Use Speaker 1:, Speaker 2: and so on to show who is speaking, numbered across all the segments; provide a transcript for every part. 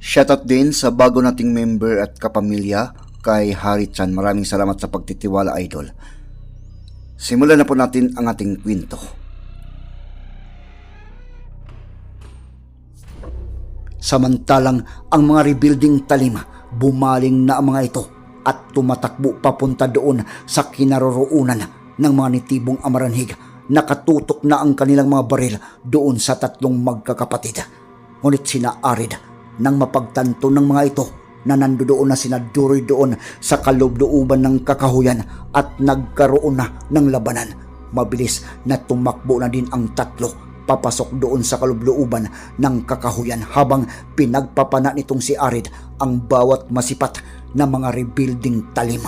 Speaker 1: Shoutout din sa bago nating member at kapamilya kay Hari Chan. Maraming salamat sa pagtitiwala idol. Simulan na po natin ang ating kwento. Samantalang ang mga rebuilding talima, bumaling na ang mga ito at tumatakbo papunta doon sa kinaroroonan ng mga nitibong amaranhig. Nakatutok na ang kanilang mga baril doon sa tatlong magkakapatid. Ngunit sina Arid nang mapagtanto ng mga ito na nandoon na sina Duroy doon sa kaloob-looban ng kakahuyan at nagkaroon na ng labanan. Mabilis na tumakbo na din ang tatlo papasok doon sa kaloob-looban ng kakahuyan habang pinagpapana nitong si Arid ang bawat masipat na mga rebuilding talim.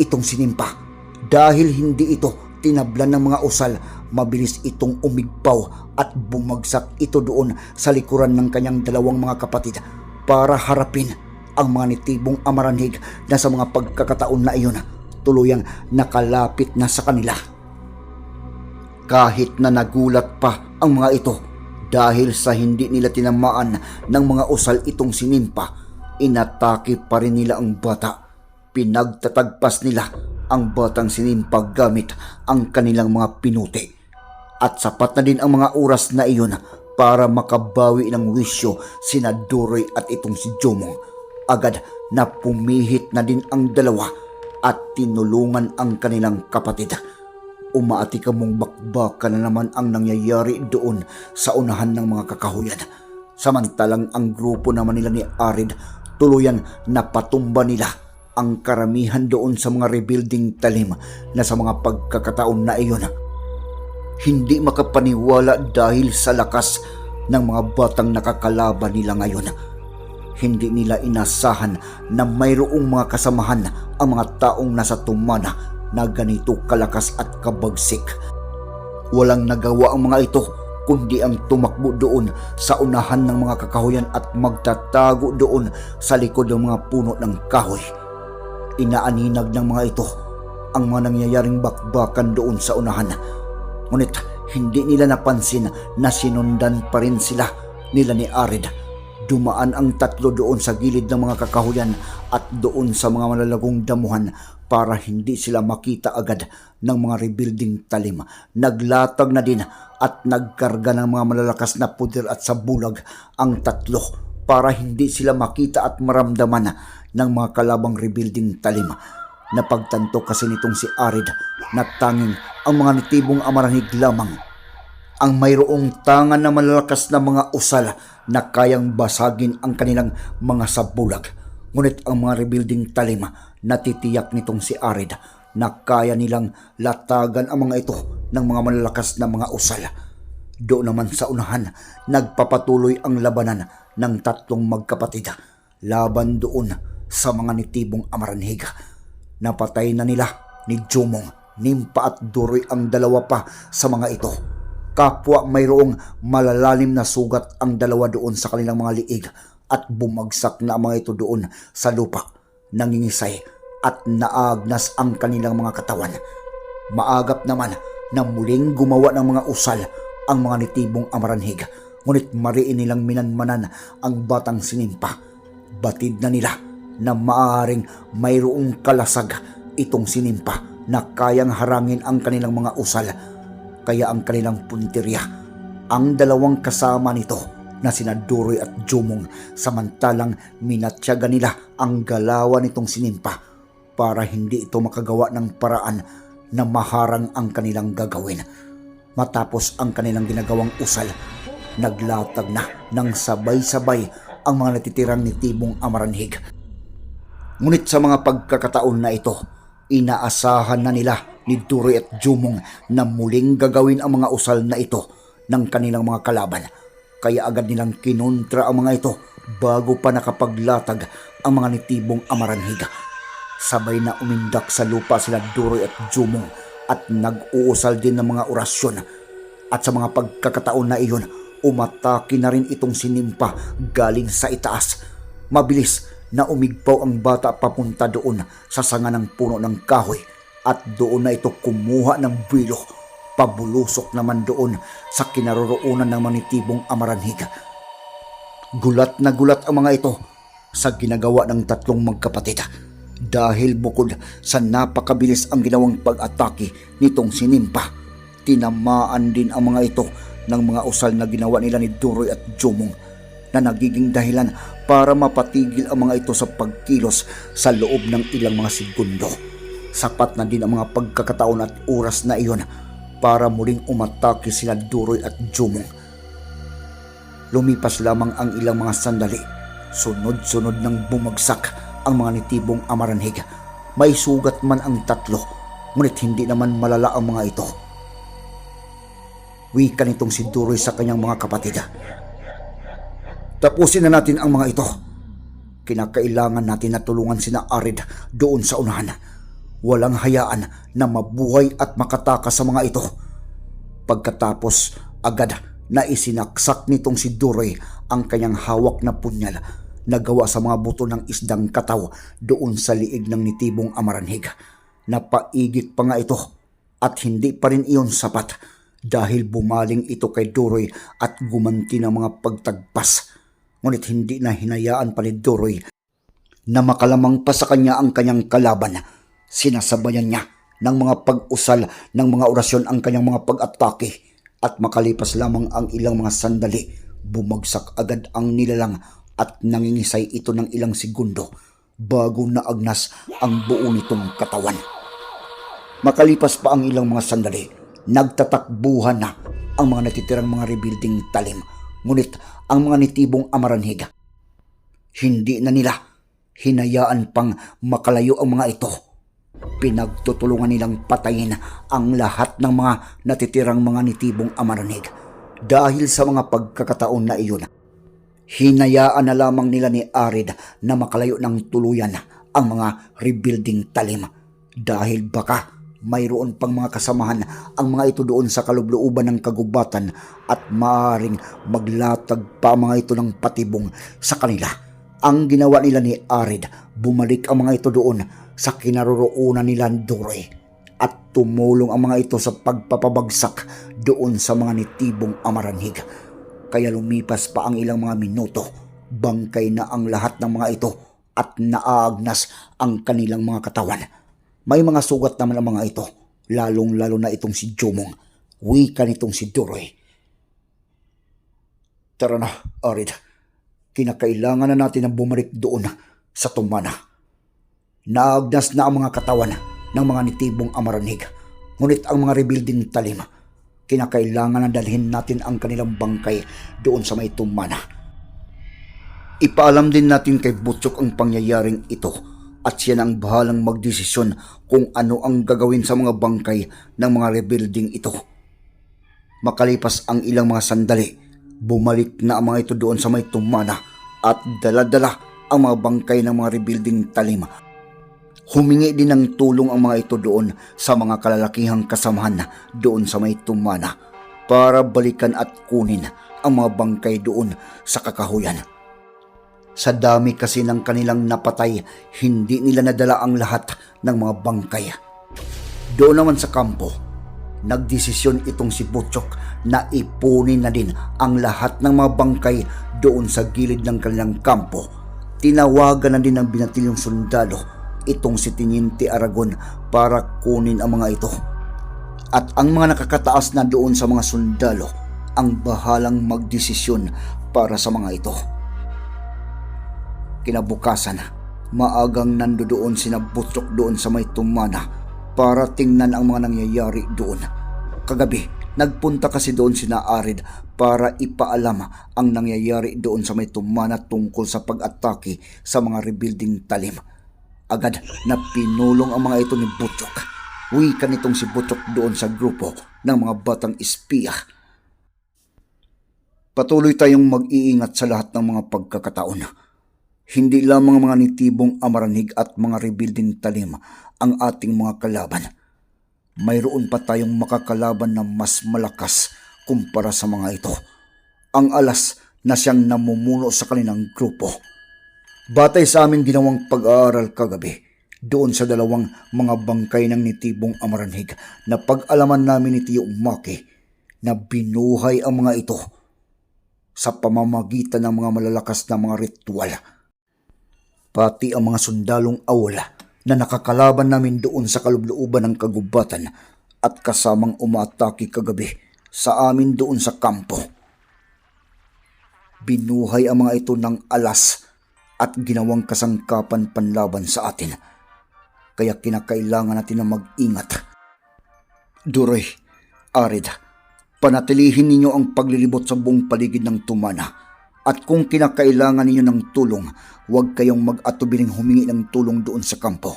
Speaker 1: Itong sinimpa dahil hindi ito tinablan ng mga usal, mabilis itong umigpaw at bumagsak ito doon sa likuran ng kanyang dalawang mga kapatid para harapin ang mga nitibong amaranhig na sa mga pagkakataon na iyon tuluyang nakalapit na sa kanila. Kahit na nagulat pa ang mga ito dahil sa hindi nila tinamaan ng mga usal itong sinimpa, inatake pa rin nila ang bata. Pinagtatagpas nila ang batang sinimpa gamit ang kanilang mga pinuti. At sapat na din ang mga oras na iyon para makabawi ng wisyo sina Duroy at itong si Jomong. Agad na pumihit na din ang dalawa at tinulungan ang kanilang kapatid. Umaati ka mong bakbakan na naman ang nangyayari doon sa unahan ng mga kakahuyan. Samantalang ang grupo naman nila ni Arid tuluyan na patumba nila ang karamihan doon sa mga rebuilding talim na sa mga pagkakataon na iyon. Hindi makapaniwala dahil sa lakas ng mga batang nakakalaban nila ngayon. Hindi nila inasahan na mayroong mga kasamahan ang mga taong nasa tumana na ganito kalakas at kabagsik. Walang nagawa ang mga ito kundi ang tumakbo doon sa unahan ng mga kakahuyan at magtatago doon sa likod ng mga puno ng kahoy. Inaaninag ng mga ito ang mga nangyayaring bakbakan doon sa unahan. Ngunit hindi nila napansin na sinundan pa rin sila nila ni Arid. Dumaan ang tatlo doon sa gilid ng mga kakahuyan at doon sa mga malalagong damuhan para hindi sila makita agad ng mga rebuilding talim. Naglatag na din at nagkarga ng mga malalakas na puder at sabulag ang tatlo para hindi sila makita at maramdaman ng mga kalabang rebuilding talim. Napagtanto kasi nitong si Arid na tanging ang mga nitibong amarahig lamang ang mayroong tangan na malalakas na mga usal na kayang basagin ang kanilang mga sabulag. Ngunit ang mga rebuilding talim natitiyak nitong si Arid na kaya nilang latagan ang mga ito ng mga malalakas na mga usal. Doon naman sa unahan, nagpapatuloy ang labanan ng tatlong magkapatid. Laban doon sa mga nitibong amaranhig. Napatay na nila ni Jumong, Nimpa at Duroy ang dalawa pa sa mga ito. Kapwa mayroong malalalim na sugat ang dalawa doon sa kanilang mga liig at bumagsak na mga ito doon sa lupa. Nangingisay at naagnas ang kanilang mga katawan. Maagap naman na muling gumawa ng mga usal ang mga nitibong amaranhig. Ngunit mariin nilang minanmanan ang batang sinimpa. Batid na nila na maaaring mayroong kalasag itong sinimpa na kayang harangin ang kanilang mga usal. Kaya ang kanilang punteriya, ang dalawang kasama nito na sina Duroy at Jumong samantalang minatyaga nila ang galawan nitong sinimpa para hindi ito makagawa ng paraan na maharang ang kanilang gagawin. Matapos ang kanilang ginagawang usal, naglatag na ng sabay-sabay ang mga natitirang ni Tibong Amaranhig. Ngunit sa mga pagkakataon na ito, inaasahan na nila ni Duroy at Jumong na muling gagawin ang mga usal na ito ng kanilang mga kalaban. Kaya agad nilang kinontra ang mga ito bago pa nakapaglatag ang mga nitibong Amaranhig. Sabay na umindak sa lupa sila Duroy at Jumong at nag-uusal din ng mga orasyon. At sa mga pagkakataon na iyon, umatake na rin itong sinimpa galing sa itaas. Mabilis na umigpaw ang bata papunta doon sa sanga ng puno ng kahoy at doon na ito kumuha ng bilo. Pabulusok naman doon sa kinaroroonan ng manitibong amaranhig. Gulat na gulat ang mga ito sa ginagawa ng tatlong magkapatid dahil bukod sa napakabilis ang ginawang pag-atake nitong sinimpa, tinamaan din ang mga ito ng mga usal na ginawa nila ni Duroy at Jumong na nagiging dahilan para mapatigil ang mga ito sa pagkilos sa loob ng ilang mga segundo. Sapat na din ang mga pagkakataon at oras na iyon para muling umatake sila Duroy at Jumong. Lumipas lamang ang ilang mga sandali. Sunod-sunod nang bumagsak ang mga nitibong amaranhig. May sugat man ang tatlo, ngunit hindi naman malala ang mga ito. Wika nitong si Duroy sa kanyang mga kapatid. Tapusin na natin ang mga ito. Kinakailangan natin na tulungan sina Arid doon sa unahan. Walang hayaan na mabuhay at makatakas sa mga ito. Pagkatapos, agad na isinaksak nitong si Duroy ang kanyang hawak na punyal na gawa sa mga buto ng isdang kataw doon sa liig ng nitibong amaranhig. Napaigit pa nga ito at hindi pa rin iyon sapat dahil bumaling ito kay Duroy at gumanti ng mga pagtagpas. Ngunit hindi na hinayaan pa ni Duroy na makalamang pa sa kanya ang kanyang kalaban. Sinasabayan niya ng mga pag-usal ng mga orasyon ang kanyang mga pag-atake at makalipas lamang ang ilang mga sandali, bumagsak agad ang nilalang at nangingisay ito ng ilang segundo bago naagnas ang buo nitong katawan. Makalipas pa ang ilang mga sandali, nagtatakbuhan na ang mga natitirang mga rebuilding talim. Ngunit ang mga nitibong amaranhig, hindi na nila hinayaan pang makalayo ang mga ito. Pinagtutulungan nilang patayin ang lahat ng mga natitirang mga nitibong amaranhig. Dahil sa mga pagkakataon na iyon, hinayaan na lamang nila ni Arid na makalayo ng tuluyan ang mga rebuilding talim. Dahil baka mayroon pang mga kasamahan ang mga ito doon sa kalublooban ng kagubatan at maaaring maglatag pa mga ito ng patibong sa kanila. Ang ginawa nila ni Arid, bumalik ang mga ito doon sa kinaroroonan ni Duroy at tumulong ang mga ito sa pagpapabagsak doon sa mga nitibong amaranhig. Kaya lumipas pa ang ilang mga minuto, bangkay na ang lahat ng mga ito at naaagnas ang kanilang mga katawan. May mga sugat naman ang mga ito, lalong-lalo na itong si Jomong. Wika nitong si Duroy. Tara na, Arid. Kinakailangan na natin ang bumalik doon sa tumana. Naagnas na ang mga katawan ng mga nitibong amaranig. Ngunit ang mga rebuilding talim, kinakailangan na dalhin natin ang kanilang bangkay doon sa may tumana. Ipaalam din natin kay Butchok ang pangyayaring ito at siya ang bahalang magdesisyon kung ano ang gagawin sa mga bangkay ng mga rebuilding ito. Makalipas ang ilang mga sandali, bumalik na ang mga ito doon sa may tumana at daladala ang mga bangkay ng mga rebuilding talim. Humingi din ng tulong ang mga ito doon sa mga kalalakihang kasamahan doon sa may tumana para balikan at kunin ang mga bangkay doon sa kakahuyan. Sa dami kasi ng kanilang napatay, hindi nila nadala ang lahat ng mga bangkay. Doon naman sa kampo, nagdesisyon itong si Butchok na ipunin na din ang lahat ng mga bangkay doon sa gilid ng kanilang kampo. Tinawagan na din ng binatilyong sundalo itong si Tiniente Aragon para kunin ang mga ito. At ang mga nakakataas na doon sa mga sundalo ang bahalang magdesisyon para sa mga ito. Kinabukasan, maagang nandoon sina Butchok doon sa may tumana para tingnan ang mga nangyayari doon. Kagabi, nagpunta kasi doon sina Arid para ipaalam ang nangyayari doon sa may tumana tungkol sa pag-atake sa mga rebuilding talim. Agad na pinulong ang mga ito ni Butchok. Wika nitong si Butchok doon sa grupo ng mga batang espiya. Patuloy tayong mag-iingat sa lahat ng mga pagkakataon. Hindi lamang mga nitibong amaranig at mga rebuilding talim ang ating mga kalaban. Mayroon pa tayong makakalaban na mas malakas kumpara sa mga ito. Ang alas na siyang namumuno sa kanilang grupo. Batay sa aming ginawang pag-aaral kagabi, doon sa dalawang mga bangkay ng nitibong amaranhig na pag-alaman namin ni Tiyo Maki na binuhay ang mga ito sa pamamagitan ng mga malalakas na mga ritual. Pati ang mga sundalong awala na nakakalaban namin doon sa kalublooban ng kagubatan at kasamang umatake kagabi sa amin doon sa kampo. Binuhay ang mga ito ng alas at ginawang kasangkapan panlaban sa atin. Kaya kinakailangan natin na mag-ingat. Duroy, Arid, panatilihin ninyo ang paglilibot sa buong paligid ng tumana. At kung kinakailangan ninyo ng tulong, huwag kayong mag-atubiling humingi ng tulong doon sa kampo.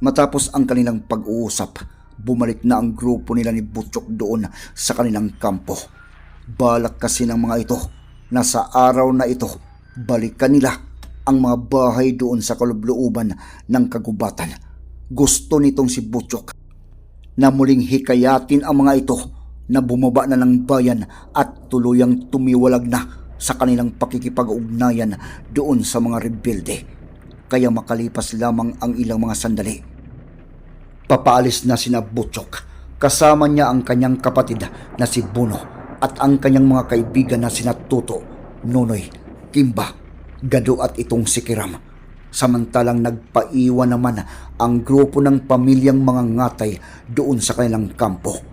Speaker 1: Matapos ang kanilang pag-uusap, bumalik na ang grupo nila ni Butchok doon sa kanilang kampo. Balak kasi ng mga ito na sa araw na ito, balikan nila ang mga bahay doon sa kalublooban ng kagubatan. Gusto nitong si Butchok na muling hikayatin ang mga ito na bumaba na ng bayan at tuluyang tumiwalag na sa kanilang pakikipag-ugnayan doon sa mga rebelde. Kaya makalipas lamang ang ilang mga sandali. Papaalis na sina Butchok. Kasama niya ang kanyang kapatid na si Buno at ang kanyang mga kaibigan na sina Tuto, Nonoy, Kimba, Gado at itong si Kiram. Samantalang nagpaiwan naman ang grupo ng pamilyang mga ngatay doon sa kanilang kampo.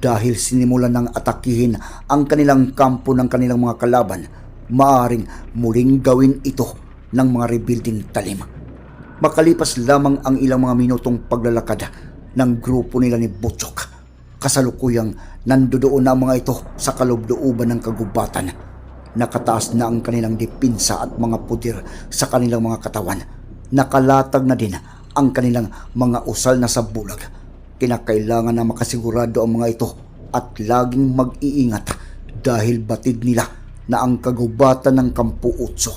Speaker 1: Dahil sinimulan ng atakihin ang kanilang kampo ng kanilang mga kalaban, maaring muling gawin ito ng mga rebuilding talim. Makalipas lamang ang ilang mga minutong paglalakad ng grupo nila ni Butchok. Kasalukuyang nandoon na ang mga ito sa kaloob-looban ng kagubatan. Nakataas na ang kanilang dipinsa at mga pudir sa kanilang mga katawan. Nakalatag na din ang kanilang mga usal na sa bulag. Kinakailangan na makasigurado ang mga ito at laging mag-iingat dahil batid nila na ang kagubatan ng Kampo Utso.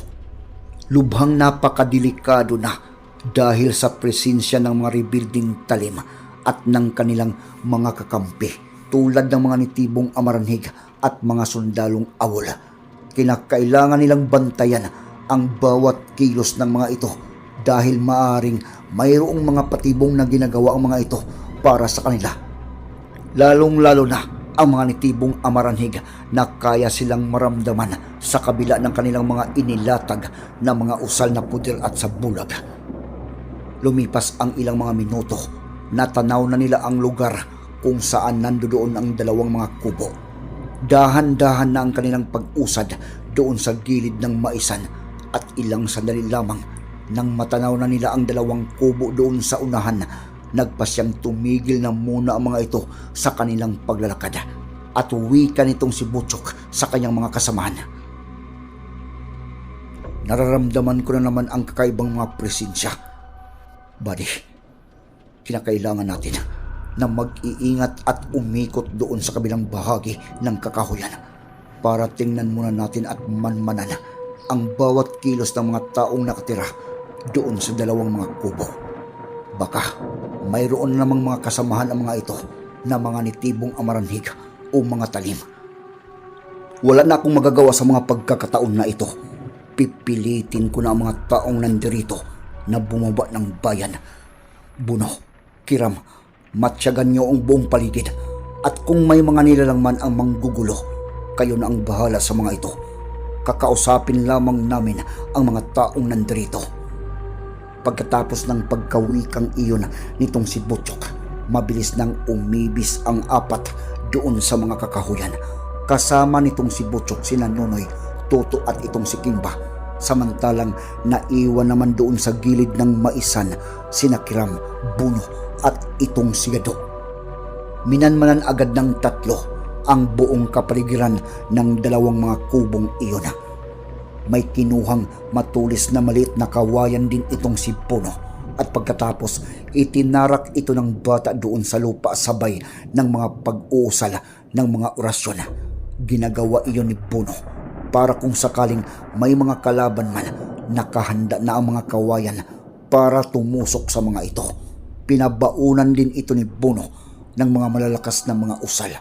Speaker 1: Lubhang napakadelikado na dahil sa presensya ng mga rebuilding talim at ng kanilang mga kakampi tulad ng mga nitibong amaranhig at mga sundalong awol. Kinakailangan nilang bantayan ang bawat kilos ng mga ito dahil maaring mayroong mga patibong na ginagawa ang mga ito para sa kanila. Lalong-lalo na ang mga nitibong amaranhig na kaya silang maramdaman sa kabila ng kanilang mga inilatag na mga usal na puder at sa bulag. Lumipas ang ilang mga minuto, natanaw na nila ang lugar kung saan nandoon ang dalawang mga kubo. Dahan-dahan na ang kanilang pag-usad doon sa gilid ng maisan at ilang sandali lamang nang matanaw na nila ang dalawang kubo doon sa unahan nagpasyang tumigil na muna ang mga ito sa kanilang paglalakad at wika nitong si Butchok sa kanyang mga kasamahan. Nararamdaman ko na naman ang kakaibang mga presensya. Buddy, kinakailangan natin na mag-iingat at umikot doon sa kabilang bahagi ng kakahuyan para tingnan muna natin at manmanan ang bawat kilos ng mga taong nakatira doon sa dalawang mga kubo. Baka mayroon namang mga kasamahan ang mga ito na mga nitibong amaranhig o mga talim. Wala na akong magagawa sa mga pagkakataon na ito. Pipilitin ko na ang mga taong nandirito na bumaba ng bayan. Buno, kiram, matsyagan niyo ang buong paligid. At kung may mga nilalang man ang manggugulo, kayo na ang bahala sa mga ito. Kakausapin lamang namin ang mga taong nandirito. Pagkatapos ng pagkawikang iyon nitong si Butchok, mabilis nang umibis ang apat doon sa mga kakahuyan Kasama nitong si Butchok, si Nanonoy, Toto at itong si Kimba. Samantalang naiwan naman doon sa gilid ng maisan sina Kiram, Buno at itong si Gado. Minanmanan agad ng tatlo ang buong kapaligiran ng dalawang mga kubong iyon. May kinuhang matulis na maliit na kawayan din itong si Puno at pagkatapos itinarak ito ng bata doon sa lupa sabay ng mga pag-uusal ng mga orasyon. Ginagawa iyon ni Puno para kung sakaling may mga kalaban man nakahanda na ang mga kawayan para tumusok sa mga ito. Pinabaunan din ito ni Puno ng mga malalakas na mga usal.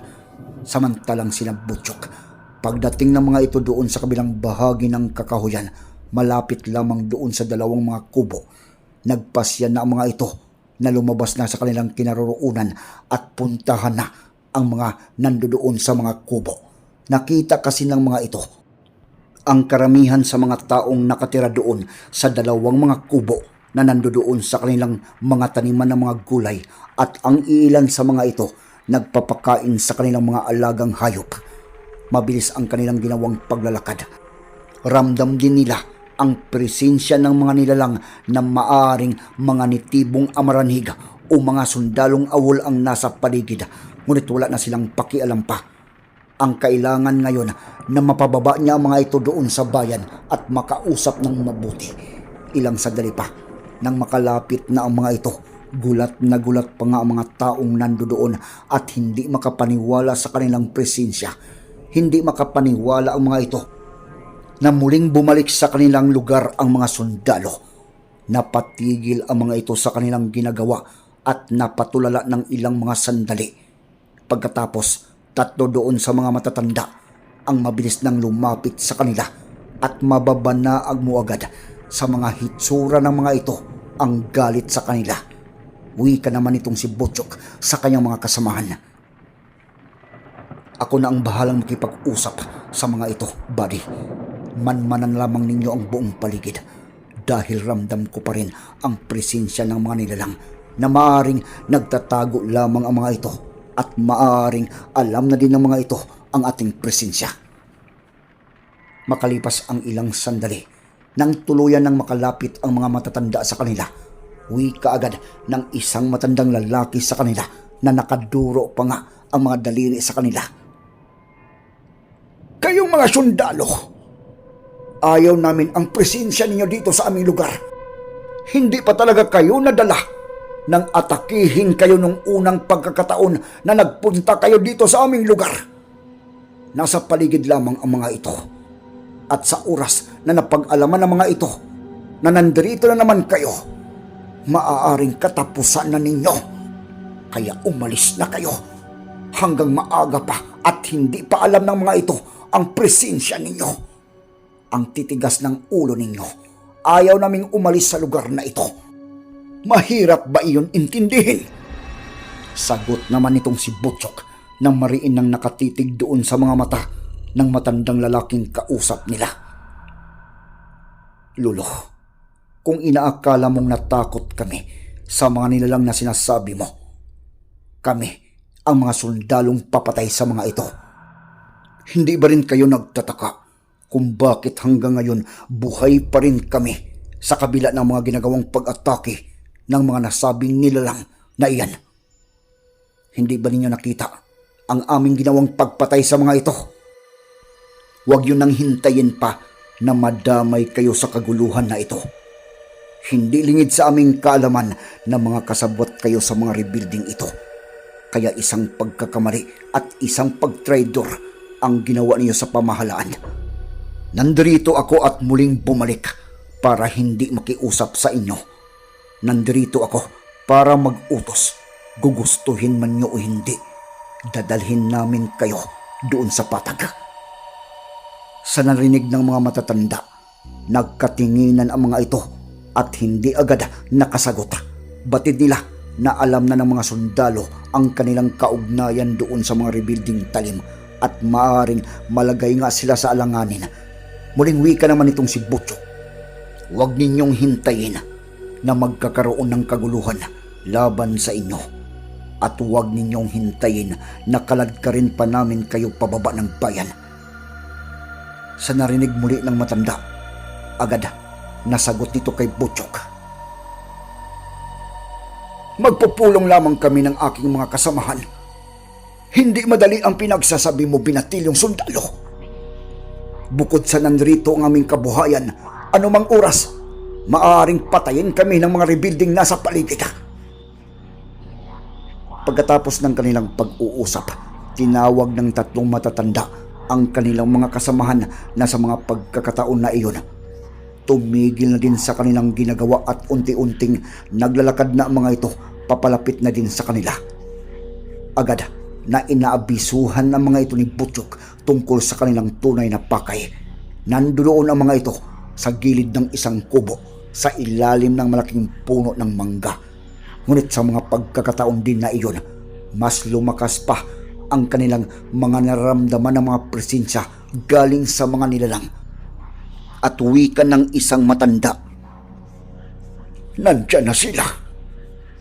Speaker 1: Samantalang sina Butchok, pagdating ng mga ito doon sa kabilang bahagi ng kakahuyan, malapit lamang doon sa dalawang mga kubo, nagpasya na ang mga ito na lumabas na sa kanilang kinaroroonan at puntahan na ang mga nandoon sa mga kubo. Nakita kasi ng mga ito ang karamihan sa mga taong nakatira doon sa dalawang mga kubo na nandoon sa kanilang mga taniman ng mga gulay at ang iilan sa mga ito nagpapakain sa kanilang mga alagang hayop. Mabilis ang kanilang ginawang paglalakad. Ramdam din nila ang presensya ng mga nilalang na maaring mga nitibong amaranhig o mga sundalong awol ang nasa paligid ngunit wala na silang pakialam pa. Ang kailangan ngayon na mapababa niya ang mga ito doon sa bayan at makausap ng mabuti. Ilang sandali pa nang makalapit na ang mga ito, gulat na gulat pa nga ang mga taong nandoon at hindi makapaniwala sa kanilang presensya. Hindi makapaniwala ang mga ito na muling bumalik sa kanilang lugar ang mga sundalo. Napatigil ang mga ito sa kanilang ginagawa at napatulala ng ilang mga sandali. Pagkatapos, tatlo doon sa mga matatanda ang mabilis nang lumapit sa kanila at mababanaag mo agad sa mga hitsura ng mga ito ang galit sa kanila. Uwi ka naman itong si Butchok sa kanyang mga kasamahan. Ako na ang bahalang makipag-usap sa mga ito, buddy. Manmanan lamang ninyo ang buong paligid dahil ramdam ko pa rin ang presensya ng mga nilalang na maaring nagtatago lamang ang mga ito at maaring alam na din ng mga ito ang ating presensya. Makalipas ang ilang sandali, nang tuluyan ng makalapit ang mga matatanda sa kanila, uwi ka agad ng isang matandang lalaki sa kanila na nakaduro pa nga ang mga daliri sa kanila. Kayong mga sundalo, ayaw namin ang presensya ninyo dito sa aming lugar. Hindi pa talaga kayo nadala nang atakihin kayo nung unang pagkakataon na nagpunta kayo dito sa aming lugar. Nasa paligid lamang ang mga ito. At sa oras na napag-alaman ng mga ito na nandirito na naman kayo, maaaring katapusan na ninyo. Kaya umalis na kayo hanggang maaga pa at hindi pa alam ng mga ito ang presensya ninyo. Ang titigas ng ulo ninyo. Ayaw naming umalis sa lugar na ito. Mahirap ba iyon intindihin? Sagot naman itong si Butchok nang mariin nang nakatitig doon sa mga mata ng matandang lalaking kausap nila. Lulo, kung inaakala mong natakot kami sa mga nilalang na sinasabi mo, kami ang mga sundalong papatay sa mga ito. Hindi ba rin kayo nagtataka kung bakit hanggang ngayon buhay pa rin kami sa kabila ng mga ginagawang pag-atake ng mga nasabing nilalang na iyan? Hindi ba ninyo nakita ang aming ginawang pagpatay sa mga ito? Huwag yun nang hintayin pa na madamay kayo sa kaguluhan na ito. Hindi lingid sa aming kaalaman na mga kasabot kayo sa mga rebuilding ito. Kaya isang pagkakamali at isang pagtraidor ang ginawa niyo sa pamahalaan. Nandirito ako at muling bumalik para hindi makiusap sa inyo. Nandirito ako para mag-utos. Gugustuhin man niyo o hindi. Dadalhin namin kayo doon sa patag. Sa narinig ng mga matatanda, nagkatinginan ang mga ito at hindi agad nakasagot. Batid nila na alam na ng mga sundalo ang kanilang kaugnayan doon sa mga rebuilding talim at maaring malagay nga sila sa alanganin. Muling wika naman itong si Butcho. Huwag ninyong hintayin na magkakaroon ng kaguluhan laban sa inyo. At huwag ninyong hintayin na kaladkarin pa namin kayo pababa ng bayan. Sa narinig muli ng matanda, agad nasagot nito kay Butchok. Magpupulong lamang kami ng aking mga kasamahan. Hindi madali ang pinagsasabi mo binatilyong sundalo. Bukod sa nandrito ang aming kabuhayan, anumang oras, maaaring patayin kami ng mga rebuilding nasa paligid. Pagkatapos ng kanilang pag-uusap, tinawag ng tatlong matatanda ang kanilang mga kasamahan na sa mga pagkakataon na iyon. Tumigil na din sa kanilang ginagawa at unti-unting naglalakad na ang mga ito papalapit na din sa kanila. Agad na inaabisuhan ng mga ito ni Butchok tungkol sa kanilang tunay na pakay. Nandoon ang mga ito sa gilid ng isang kubo sa ilalim ng malaking puno ng mangga. Ngunit sa mga pagkakataon din na iyon, mas lumakas pa ang kanilang mga nararamdaman ng mga presensya galing sa mga nilalang. At wika ng isang matanda. Nandyan na sila.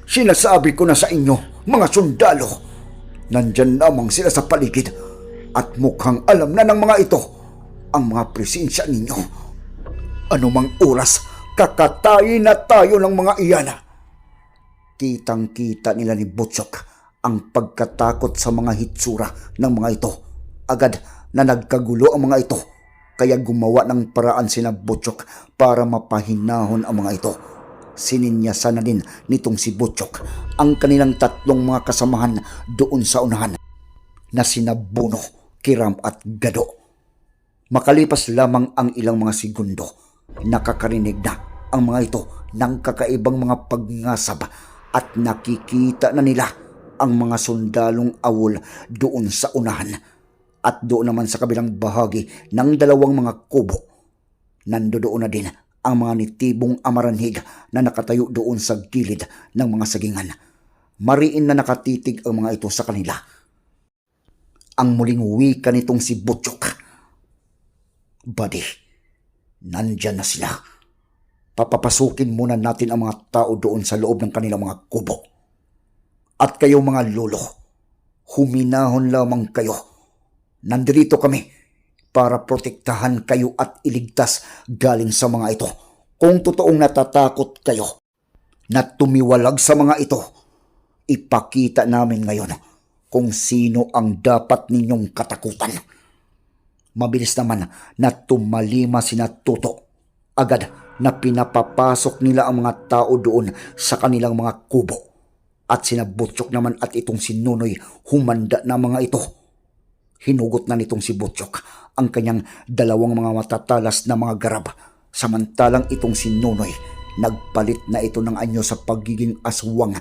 Speaker 1: Sinasabi ko na sa inyo, mga sundalo. Nandyan lamang sila sa paligid at mukhang alam na ng mga ito ang mga presensya ninyo. Anumang oras, kakatayin na tayo ng mga iyan. Kitang-kita nila ni Butchok ang pagkatakot sa mga hitsura ng mga ito. Agad na nagkagulo ang mga ito, kaya gumawa ng paraan sina Butchok para mapahinahon ang mga ito. Sininyasan na din nitong si Butchok ang kanilang tatlong mga kasamahan doon sa unahan na sina Buno, Kiram at Gado. Makalipas lamang ang ilang mga segundo, nakakarinig na ang mga ito ng kakaibang mga pagngasab at nakikita na nila ang mga sundalong awol doon sa unahan at doon naman sa kabilang bahagi ng dalawang mga kubo. Nandoon na din ang mga nitibong amaranhig na nakatayo doon sa gilid ng mga sagingan. Mariin na nakatitig ang mga ito sa kanila. Ang muling wika nitong si Butchok. Buddy, nandyan na sila. Papapasukin muna natin ang mga tao doon sa loob ng kanilang mga kubo. At kayo mga lolo, huminahon lamang kayo. Nandirito kami para protektahan kayo at iligtas galing sa mga ito. Kung totoong natatakot kayo na tumiwalag sa mga ito, ipakita namin ngayon kung sino ang dapat ninyong katakutan. Mabilis naman na tumalima sina Tuto. Agad na pinapapasok nila ang mga tao doon sa kanilang mga kubo. At sinabutsok naman at itong si Nunoy humanda na mga ito. Hinugot na nitong si Butchok ang kanyang dalawang mga matatalas na mga garab. Samantalang itong si Nunoy, nagpalit na ito ng anyo sa pagiging aswang.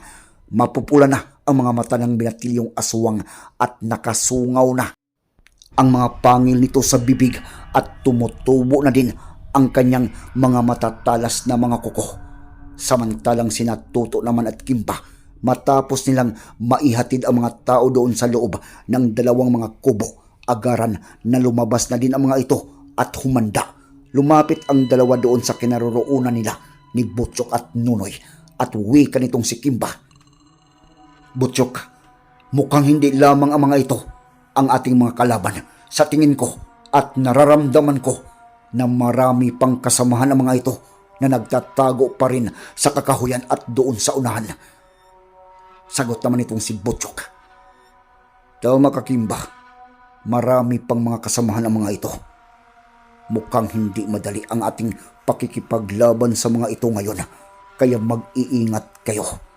Speaker 1: Mapupula na ang mga mata ng binatilyong aswang at nakasungaw na ang mga pangil nito sa bibig at tumutubo na din ang kanyang mga matatalas na mga kuko. Samantalang sinatuto naman at kimpa matapos nilang maihatid ang mga tao doon sa loob ng dalawang mga kubo. Agaran na lumabas na din ang mga ito at humanda. Lumapit ang dalawa doon sa kinaroroonan nila ni Butchok at Nunoy at wika nitong si Kimba. Butchok, mukhang hindi lamang ang mga ito ang ating mga kalaban. Sa tingin ko at nararamdaman ko na marami pang kasamahan ang mga ito na nagtatago pa rin sa kakahuyan at doon sa unahan. Sagot naman itong si Butchok. Tama ka, Kimba. Marami pang mga kasamahan ang mga ito. Mukhang hindi madali ang ating pakikipaglaban sa mga ito ngayon. Kaya mag-iingat kayo.